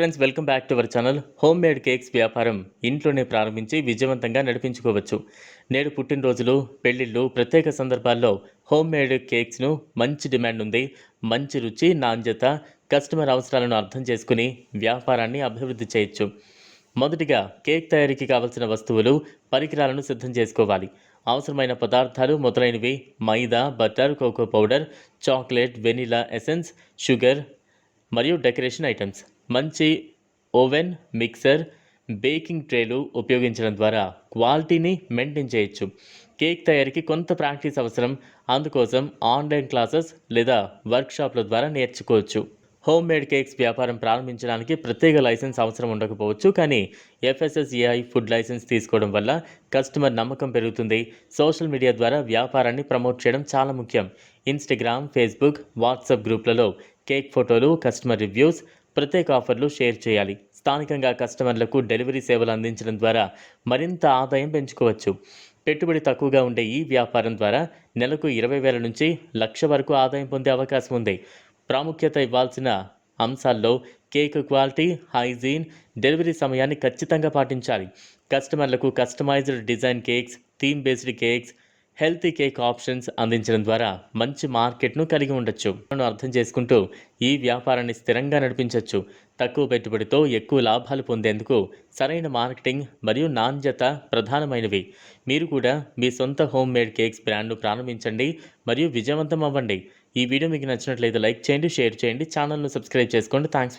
Friends welcome back to our channel home made cakes వ్యాపారం. ఇంట్లోనే ప్రారంభించి విజయవంతంగా నడిపించుకోవచ్చు. నేడు పుట్టినరోజులు పెళ్ళిళ్ళు ప్రత్యేక సందర్భాల్లో హోమ్ మేడ్ కేక్స్ను మంచి డిమాండ్ ఉంది. మంచి రుచి నాణ్యత కస్టమర్ అవసరాలను అర్థం చేసుకుని వ్యాపారాన్ని అభివృద్ధి చేయొచ్చు. మొదటిగా కేక్ తయారీకి కావలసిన వస్తువులు పరికరాలను సిద్ధం చేసుకోవాలి. అవసరమైన పదార్థాలు మొదలైనవి maida butter cocoa powder chocolate vanilla essence sugar మరియు డెకరేషన్ ఐటమ్స్. మంచి ఓవెన్ మిక్సర్ బేకింగ్ ట్రేలు ఉపయోగించడం ద్వారా క్వాలిటీని మెయింటైన్ చేయొచ్చు. కేక్ తయారీకి కొంత ప్రాక్టీస్ అవసరం. అందుకోసం ఆన్లైన్ క్లాసెస్ లేదా వర్క్షాప్ల ద్వారా నేర్చుకోవచ్చు. హోమ్ మేడ్ కేక్స్ వ్యాపారం ప్రారంభించడానికి ప్రత్యేక లైసెన్స్ అవసరం ఉండకపోవచ్చు. కానీ ఎఫ్ఎస్ఎస్ఏఐ ఫుడ్ లైసెన్స్ తీసుకోవడం వల్ల కస్టమర్ నమ్మకం పెరుగుతుంది. సోషల్ మీడియా ద్వారా వ్యాపారాన్ని ప్రమోట్ చేయడం చాలా ముఖ్యం. ఇన్స్టాగ్రామ్ ఫేస్బుక్ వాట్సాప్ గ్రూప్లలో కేక్ ఫోటోలు కస్టమర్ రివ్యూస్ ప్రత్యేక ఆఫర్లు షేర్ చేయాలి. స్థానికంగా కస్టమర్లకు డెలివరీ సేవలు అందించడం ద్వారా మరింత ఆదాయం పెంచుకోవచ్చు. పెట్టుబడి తక్కువగా ఉండే ఈ వ్యాపారం ద్వారా నెలకు ఇరవై వేల నుంచి లక్ష వరకు ఆదాయం పొందే అవకాశం ఉంది. ప్రాముఖ్యత ఇవ్వాల్సిన అంశాల్లో కేక్ క్వాలిటీ హైజీన్ డెలివరీ సమయాన్ని ఖచ్చితంగా పాటించాలి. కస్టమర్లకు customised design cakes theme based cakes healthy cake options అందించడం ద్వారా మంచి మార్కెట్ను కలిగి ఉండొచ్చు. అర్థం చేసుకుంటూ ఈ వ్యాపారాన్ని స్థిరంగా నడిపించవచ్చు తక్కువ పెట్టుబడితో ఎక్కువ లాభాలు పొందేందుకు సరైన మార్కెటింగ్ మరియు నాణ్యత ప్రధానమైనవి. మీరు కూడా మీ సొంత హోమ్ మేడ్ కేక్స్ బ్రాండ్ను ప్రారంభించండి మరియు విజయవంతం అవ్వండి. ఈ వీడియో మీకు నచ్చినట్లయితే లైక్ చేయండి షేర్ చేయండి ఛానల్ను సబ్స్క్రైబ్ చేసుకోండి. థ్యాంక్స్